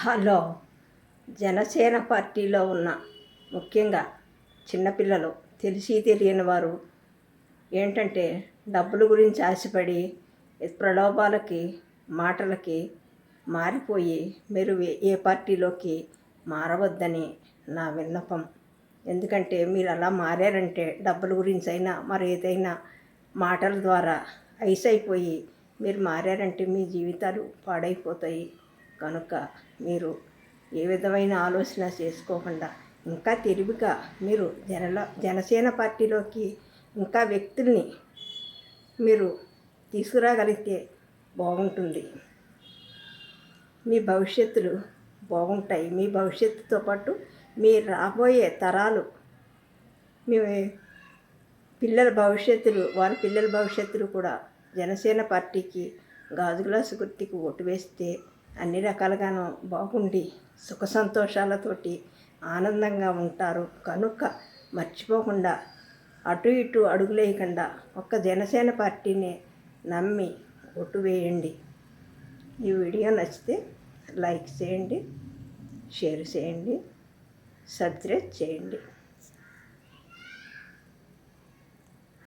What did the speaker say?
Hello. Janasena పార్టీలో ఉన్న ముఖ్యంగా చిన్నపిల్లలు తెలిసి తెలియని వారు ఏంటంటే డబ్బుల గురించి ఆశపడి ప్రలోభాలకి మాటలకి మారిపోయి మీరు ఏ- పార్టీలోకి మారవద్దని నా విన్నపం. ఎందుకంటే మీరు అలా మారారంటే డబ్బుల గురించి అయినా మరి ఏదైనా మాటల ద్వారా ఐస్ అయిపోయి మీరు మారారంటే మీ జీవితాలు పాడైపోతాయి. కనుక మీరు ఏ విధమైన ఆలోచన చేసుకోకుండా ఇంకా తెలివిగా మీరు జనల జనసేన పార్టీలోకి ఇంకా వ్యక్తుల్ని మీరు తీసుకురాగలిగితే బాగుంటుంది. మీ భవిష్యత్తులు బాగుంటాయి. మీ భవిష్యత్తుతో పాటు మీ రాబోయే తరాలు మీ పిల్లల భవిష్యత్తులు వారి పిల్లల భవిష్యత్తులు కూడా జనసేన పార్టీకి గాజు గ్లాసు గుర్తికి ఓటు వేస్తే అన్ని రకాలుగాను బాగుండి సుఖ సంతోషాలతోటి ఆనందంగా ఉంటారు. కనుక మర్చిపోకుండా అటు ఇటు అడుగులేయకుండా ఒక్క జనసేన పార్టీని నమ్మి ఓటు వేయండి. ఈ వీడియో నచ్చితే లైక్ చేయండి షేర్ చేయండి సబ్స్క్రైబ్ చేయండి.